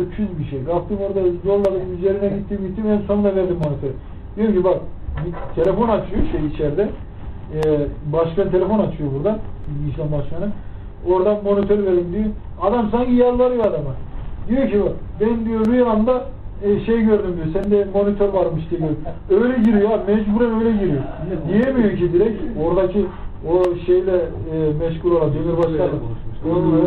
öküz bir şey. Kalktım orada zorladım üzerine gittim gittim en sonunda verdim monitörü. Diyorum ki bak telefon açıyor şey içeride. Ee, başkan telefon açıyor buradan. İşlem başkanı. Oradan monitör verin diyor. Adam sanki yalvarıyor adama. Diyor ki bak ben diyor rüyamda e, şey gördüm diyor. Sende monitör varmış diyor. Öyle giriyor ha mecburen öyle giriyor. Diyemiyor ki direkt oradaki o şeyle e, meşgul olan Demirbaşkan'la Onu,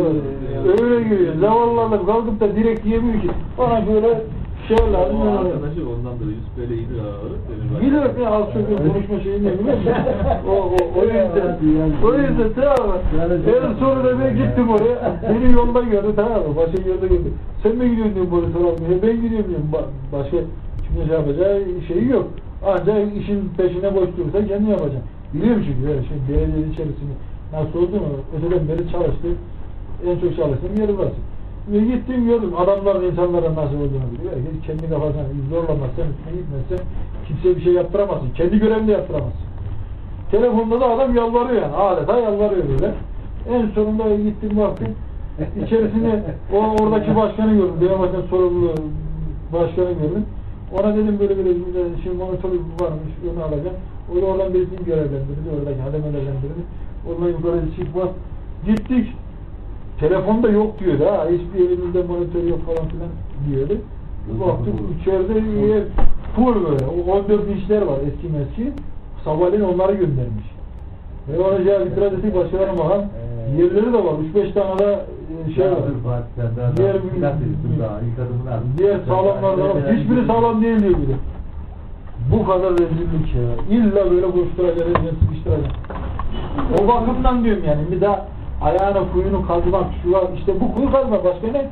öyle giriyor. Zavallılarla kalkıp da direkt diyemiyor ki bana böyle şey lazım. O böyle- arkadaşı ondandır. Yusuf böyle iyi bir ağır. Biliyor ya az çok konuşma şeyini biliyor musun? O, o, o yüzden, o yüzden tamam mı? En sonunda ben gittim oraya, beni yolda gördü tamam mı? Başka yolda gördü. Sen mi gidiyorsun diyorum monitör almaya, ben gidiyorum diyorum. Ba- Başka şimdi şey yapacağı şeyi yok. Ancak işin peşine boş durursa kendi yapacak. Biliyorum çünkü yani şimdi belediyenin içerisinde nasıl olduğunu öteden beri çalıştı. En çok çalıştığım yeri burası. Ve gittim gördüm adamların insanların nasıl olduğunu biliyor. Herkes kendi kafasına zorlamazsan, üstüne gitmezsen kimseye bir şey yaptıramazsın. Kendi görevini de yaptıramazsın. Telefonda da adam yalvarıyor yani. Adeta yalvarıyor böyle. En sonunda gittim baktım. İçerisinde o oradaki başkanı gördüm. Diyarbakır sorumlu başkanı gördüm. Ona dedim böyle böyle şimdi monitörü varmış onu alacağım. O da oradan birisini görevlendirdi. Oradaki hademelerlendirdi. Onunla yukarı çıkma. Gittik. Telefonda yok diyordu ha. Hiçbir elimizde monitör yok falan filan diyordu. Baktık içeride yer full böyle. O 14 inçler var eski meski. Sabahleyin onları göndermiş. Ve olacağı itiraz ettik başkalarına bakan. Yerleri de var. 3-5 tane de şey var. Diğer, diğer sağlamlar da var. Hiçbiri sağlam değil diyor bir de. Bu kadar rezillik ya. İlla böyle koşturacaksın, sıkıştıracaksın. O bakımdan diyorum yani bir daha ayağına kuyunu kazmak şu var işte bu kuyu kazma başka ne?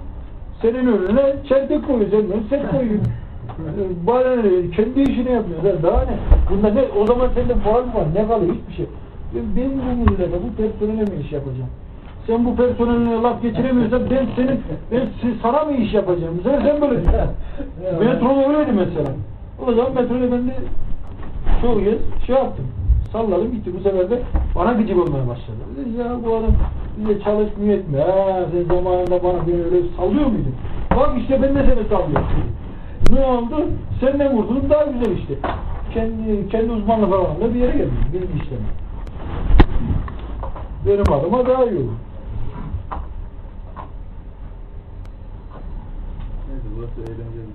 Senin önüne çentik koyacaksın, ön set koyuyorsun. Bana ne? Kendi işini yapıyor. Ya Daha ne? Bunda ne? O zaman sende faal var. Ne kalıyor? Hiçbir şey. Ben- Benim bu millete, bu personele mi iş yapacağım? Sen bu personeline laf geçiremiyorsan ben senin, ben sana mı iş yapacağım? Sen, sen böyle. Metro öyleydi mesela. O zaman metroda ben de çoğu kez şey yaptım. Salladım gitti. Bu sefer de bana gıcık olmaya başladı. Dedi, ya bu adam bize çalışmıyor etme. Ha, sen zamanında bana beni öyle sallıyor muydun? Bak işte ben de seni sallıyorum. Ne oldu? Senden kurtuldum daha güzel işte. Kendi, kendi uzmanlık alanında bir yere geldim. Benim işlem. Benim adıma daha iyi olur. Neyse burası eğlenceli.